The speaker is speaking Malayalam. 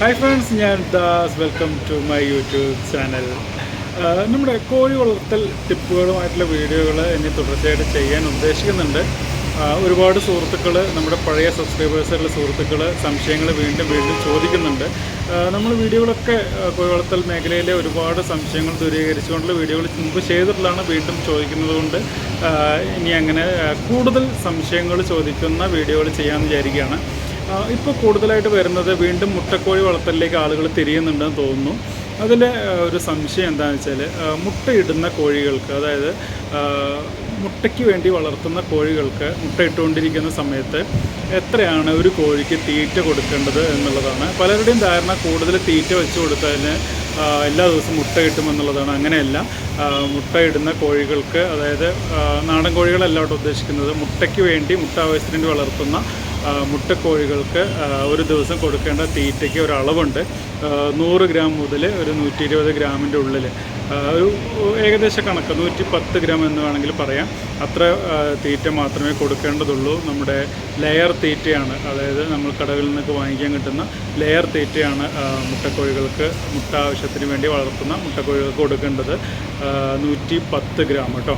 ഹായ് ഫ്രണ്ട്സ് ഞാൻ Das. Welcome to my YouTube channel നമ്മുടെ കോഴി വളർത്തൽ ടിപ്പുകളുമായിട്ടുള്ള വീഡിയോകൾ ഇനി തുടർച്ചയായിട്ട് ചെയ്യാൻ ഉദ്ദേശിക്കുന്നുണ്ട്. ഒരുപാട് സുഹൃത്തുക്കൾ നമ്മുടെ പഴയ സബ്സ്ക്രൈബേഴ്സുള്ള സുഹൃത്തുക്കൾ സംശയങ്ങൾ വീണ്ടും വീണ്ടും ചോദിക്കുന്നുണ്ട്. നമ്മൾ വീഡിയോകളൊക്കെ കോഴി വളർത്തൽ മേഖലയിലെ ഒരുപാട് സംശയങ്ങൾ ദൂരീകരിച്ചുകൊണ്ടുള്ള വീഡിയോകൾ മുമ്പ് ചെയ്തിട്ടുള്ളതാണ് വീണ്ടും ചോദിക്കുന്നത് കൊണ്ട് ഇനി അങ്ങനെ കൂടുതൽ സംശയങ്ങൾ ചോദിക്കുന്ന വീഡിയോകൾ ചെയ്യാമെന്ന് വിചാരിക്കുകയാണ്. ഇപ്പോൾ കൂടുതലായിട്ട് വരുന്നത് വീണ്ടും മുട്ടക്കോഴി വളർത്തലിലേക്ക് ആളുകൾ തിരിയുന്നുണ്ടെന്ന് തോന്നുന്നു. അതിൽ ഒരു സംശയം എന്താണെന്ന് വെച്ചാൽ മുട്ടയിടുന്ന കോഴികൾക്ക് അതായത് മുട്ടയ്ക്ക് വേണ്ടി വളർത്തുന്ന കോഴികൾക്ക് മുട്ടയിട്ടുകൊണ്ടിരിക്കുന്ന സമയത്ത് എത്രയാണ് ഒരു കോഴിക്ക് തീറ്റ കൊടുക്കേണ്ടത് എന്നുള്ളതാണ്. പലരുടെയും ധാരണ കൂടുതൽ തീറ്റ വെച്ച് കൊടുത്തതിന് എല്ലാ ദിവസവും മുട്ട കിട്ടുമെന്നുള്ളതാണ്. അങ്ങനെയല്ല മുട്ടയിടുന്ന കോഴികൾക്ക് അതായത് നാടൻ കോഴികളല്ല ഉദ്ദേശിക്കുന്നത് മുട്ടയ്ക്ക് വേണ്ടി മുട്ട ആവശ്യത്തിന് വേണ്ടി വളർത്തുന്ന മുട്ടക്കോഴികൾക്ക് ഒരു ദിവസം കൊടുക്കേണ്ട തീറ്റയ്ക്ക് ഒരളവുണ്ട് നൂറ് ഗ്രാം മുതൽ ഒരു നൂറ്റി ഇരുപത് ഗ്രാമിന്റെ ഉള്ളിൽ ഒരു ഏകദേശ കണക്ക് നൂറ്റി പത്ത് ഗ്രാം എന്ന് വേണമെങ്കിൽ പറയാം. അത്ര തീറ്റ മാത്രമേ കൊടുക്കേണ്ടതുള്ളൂ. നമ്മുടെ ലെയർ തീറ്റയാണ് അതായത് നമ്മൾ കടകളിൽ നിന്നൊക്കെ വാങ്ങിക്കാൻ കിട്ടുന്ന ലെയർ തീറ്റയാണ് മുട്ടക്കോഴികൾക്ക് മുട്ട ആവശ്യത്തിന് വേണ്ടി വളർത്തുന്ന മുട്ടക്കോഴികൾക്ക് കൊടുക്കേണ്ടത്. നൂറ്റി പത്ത് ഗ്രാം കേട്ടോ.